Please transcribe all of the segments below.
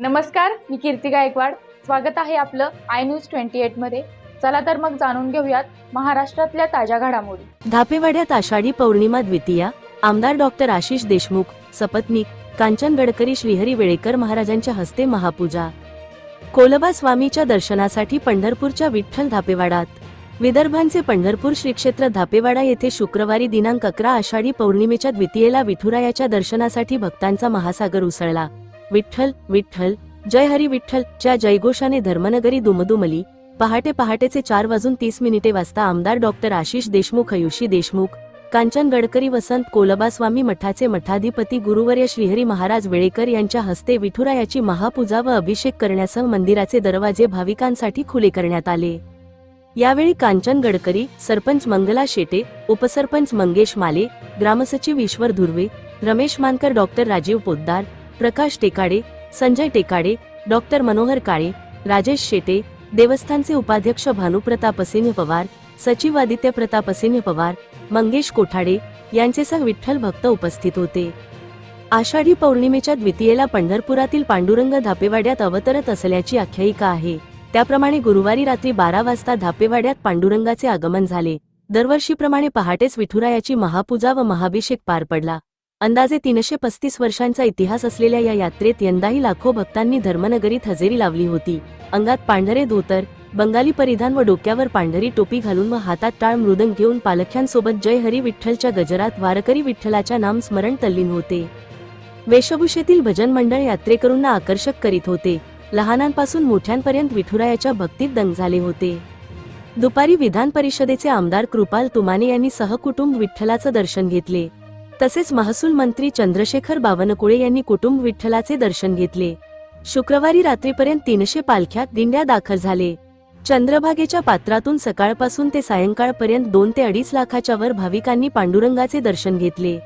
नमस्कार मी कीर्ती गायकवाड. स्वागत आहे आपलं आय न्यूज ट्वेंटी मध्ये. चला तर मग जाणून घेऊयात महाराष्ट्रातल्या ताज्या घडामोडी. धापेवाड्यात आषाढी पौर्णिमा द्वितीया. आमदार डॉक्टर आशिष देशमुख सपत्नीक कांचन गडकरी श्रीहरी वेळेकर महाराजांच्या हस्ते महापूजा. कोलबा स्वामीच्या दर्शनासाठी पंढरपूरच्या विठ्ठल धापेवाडात. विदर्भांचे पंढरपूर श्री क्षेत्र धापेवाडा येथे शुक्रवारी दिनांक अकरा आषाढी पौर्णिमेच्या द्वितीयेला विठुरायाच्या दर्शनासाठी भक्तांचा महासागर उसळला. विठ्ठल विठ्ठल जय हरी विठ्ठल च्या जयघोषाने धर्मनगरी दुमदुमली पहाटे पहाटेचे चार वाजून तीस मिनिटे वाजता आमदार डॉक्टर आशिष देशमुख आयुषी देशमुख कांचन गडकरी वसंत कोलबास्वामी मठाचे मठाधिपती गुरुवर्य श्रीहरी महाराज वेळेकर यांच्या हस्ते विठुरायाची महापूजा व अभिषेक करण्यासह मंदिराचे दरवाजे भाविकांसाठी खुले करण्यात आले. यावेळी कांचन गडकरी सरपंच मंगला शेटे उपसरपंच मंगेश माले ग्रामसचिव ईश्वर धुर्वे रमेश मानकर डॉक्टर राजीव पोद्दार प्रकाश टेकाडे संजय टेकाडे डॉक्टर मनोहर काळे राजेश शेटे देवस्थानचे उपाध्यक्ष भानुप्रताप सिंह पवार सचिव आदित्य प्रताप सिंह पवार मंगेश कोठाडे यांचेसह विठ्ठल भक्त उपस्थित होते. आषाढी पौर्णिमेच्या द्वितीयेला पंढरपुरातील पांडुरंग धापेवाड्यात अवतरत असल्याची आख्यायिका आहे. त्याप्रमाणे गुरुवारी रात्री बारा वाजता धापेवाड्यात पांडुरंगाचे आगमन झाले. दरवर्षीप्रमाणे पहाटेच विठुरायाची महापूजा व महाभिषेक पार पडला. अंदाजे तीनशे पस्तीस वर्षांचा इतिहास असलेल्या या यात्रेत यंदाही लाखो भक्तांनी धर्मनगरीत हजेरी लावली होती. अंगात पांढरे धोतर बंगाली परिधान व डोक्यावर पांढरी टोपी घालून व हातात टाळ मृदंग घेऊन पालख्यांसोबत जय हरी विठ्ठलच्या गजरात वारकरी विठ्ठलाच्या नामस्मरण तल्लीन होते. वेशभूषेतील भजन मंडळ यात्रेकरूंना आकर्षक करीत होते. लहानांपासून मोठ्यांपर्यंत विठुरायाच्या भक्तीत दंग झाले होते. दुपारी विधान परिषदेचे आमदार कृपाल तुमाने यांनी सहकुटुंब विठ्ठलाचं दर्शन घेतले. तसेच महसूल मंत्री चंद्रशेखर बावनकुळे यांनी कुटुंब विठ्ठलाचे दर्शन घेतले. शुक्रवारी रात्रीपर्यंत तीनशे पालख्या दिंड्या दाखल झाले. चंद्रभागेच्या पात्रातून सकाळपासून ते सायंकाळपर्यंत दोन ते अडीच लाखाच्या वर भाविकांनी पांडुरंगाचे दर्शन घेतले.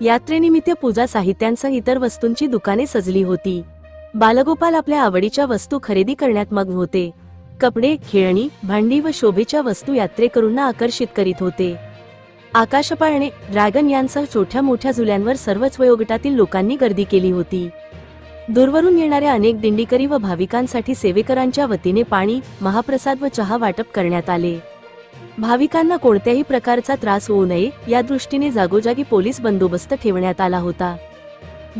यात्रेनिमित्त पूजा साहित्यांसह इतर वस्तूंची दुकाने सजली होती. बालगोपाल आपल्या आवडीच्या वस्तू खरेदी करण्यात मग्न होते. कपडे खेळणी भांडी व शोभेच्या वस्तू यात्रेकरूंना आकर्षित करीत होते. आकाशपाळणे ड्रॅगन यांसह छोट्या मोठ्या झुल्यांवर सर्वच वयोगटातील लोकांनी गर्दी केली होती. दूरवरून येणाऱ्या अनेक दिंडीकरी व भाविकांसाठी सेवेकरांच्या वतीने पाणी महाप्रसाद व चहा वाटप करण्यात आले. भाविकांना कोणत्याही प्रकारचा त्रास होऊ नये या दृष्टीने जागोजागी पोलीस बंदोबस्त ठेवण्यात आला होता.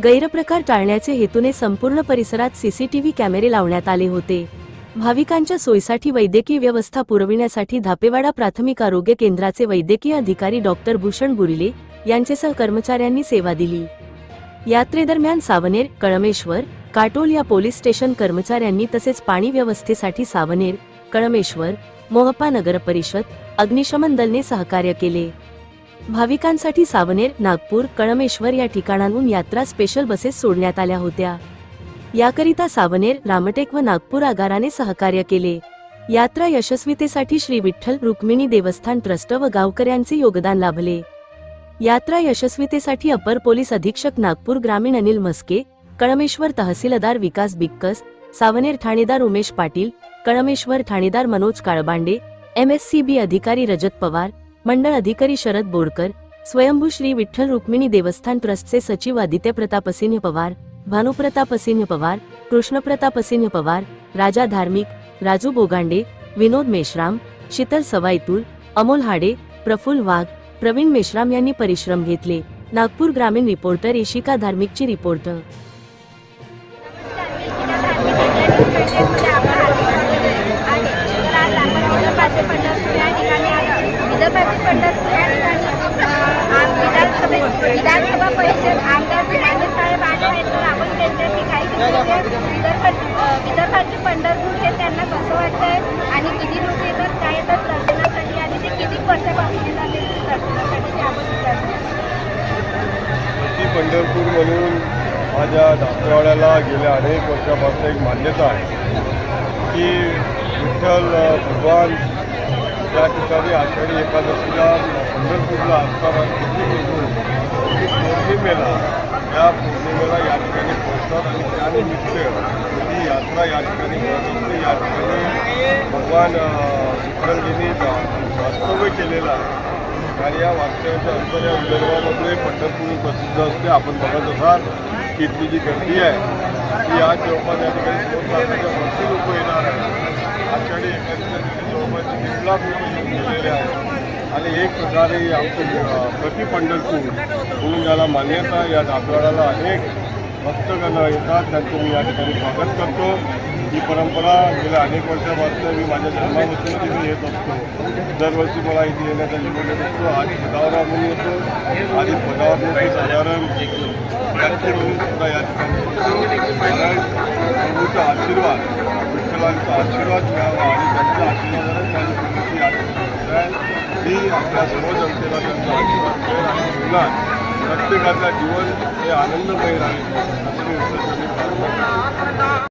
गैरप्रकार टाळण्याचे हेतूने संपूर्ण परिसरात सीसीटीव्ही कॅमेरे लावण्यात आले होते. भाविकांच्या सोयीसाठी वैद्यकीय व्यवस्था पुरविण्यासाठी धापेवाडा प्राथमिक आरोग्य केंद्राचे वैद्यकीय अधिकारी डॉक्टर भूषण बुरिले यांचेसह कर्मचाऱ्यांनी सेवा दिली. यात्रेदरम्यान सावनेर कळमेश्वर काटोल या पोलीस स्टेशन कर्मचाऱ्यांनी तसेच पाणी व्यवस्थेसाठी सावनेर कळमेश्वर मोहपा नगर परिषद अग्निशमन दलने सहकार्य केले. भाविकांसाठी सावनेर नागपूर कळमेश्वर या ठिकाणांहून यात्रा स्पेशल बसेस सोडण्यात आल्या होत्या. याकरिता सावनेर रामटेक व नागपूर आगाराने सहकार्य केले. यात्रा यशस्वीतेसाठी श्री विठ्ठल रुक्मिणी देवस्थान ट्रस्ट व गावकऱ्यांचे योगदान लाभले. यात्रा यशस्वीतेसाठी अपर पोलीस अधीक्षक नागपूर ग्रामीण अनिल मस्के कळमेश्वर तहसीलदार विकास बिक्कस सावनेर ठाणेदार उमेश पाटील कळमेश्वर ठाणेदार Manoj Kalbande M S C B अधिकारी रजत पवार मंडळ अधिकारी शरद बोरकर स्वयंभू श्री विठ्ठल रुक्मिणी देवस्थान ट्रस्टचे सचिव आदित्य प्रतापसिंह पवार भानुप्रतापसिंह पवार कृष्णप्रतापसिंह पवार राजा धार्मिक राजू बोगांडे विनोद मेश्राम शीतल सवाईतुल अमोल हाडे प्रफुल्ल वाघ प्रवीण मेश्राम यांनी परिश्रम घेतले. नागपूर ग्रामीण रिपोर्टर इशिका धार्मिकची रिपोर्टर विदर्भाचे पंढरपूर या त्यांच्याशी विदर्भाचे पंढरपूर हे त्यांना कसं वाटतंय आणि किती लोक येतात काय येतात दर्शनासाठी आणि ते किती वर्षापासून येतात दर्शनासाठी ते आपण विचारूया. पंढरपूर म्हणून माझ्या धाकटवाड्याला गेल्या अनेक वर्षापासून एक मान्यता आहे की विठ्ठल भगवान त्या ठिकाणी आषाढी एकादशीला पंढरपूरला असताना किती निघून पौर्णिमेला या पौर्णिमेला या ठिकाणी पोहोचतात आणि त्यानिमित्त ही यात्रा या ठिकाणी पोहोचवते म्हणजे या ठिकाणी भगवान अ, वास्तव्य केलेला आणि या वास्तव्याच्या अंतर या विदर्भामध्ये पंढरपूर प्रसिद्ध असते. आपण बघत असाल की इथली जी गर्दी आहे ती आज जवळपास या ठिकाणी दोन लाखाच्या वरती लोक येणार आहे आषाढी एकादशीच्या दिवशी जवळपास दीड लाख लोक येऊन गेलेले आहेत. आणि एक प्रकारे आमचं प्रतिपंढरपूर म्हणून ज्याला मान्यता या दातवाड्याला अनेक भक्तगण येतात. त्यांचं मी या ठिकाणी स्वागत करतो. ही परंपरा गेल्या अनेक वर्षापासून मी माझ्या जन्मापासून तिथे येत असतो. दरवर्षी मला इथे येण्याचा योग असतो. आज पदावरा म्हणून येतो. आधी पदावर साधारण व्यक्ती म्हणून सुद्धा या ठिकाणी आशीर्वाद विठ्ठलांचा आशीर्वाद मिळावा आणि त्यांच्या आशीर्वादाने माझी आपल्या सर्व जनतेला त्यांचा आशीर्वाद मिळेल आणि मुला प्रत्येकाचं जीवन हे आनंदमय राहील असं मी विश्वास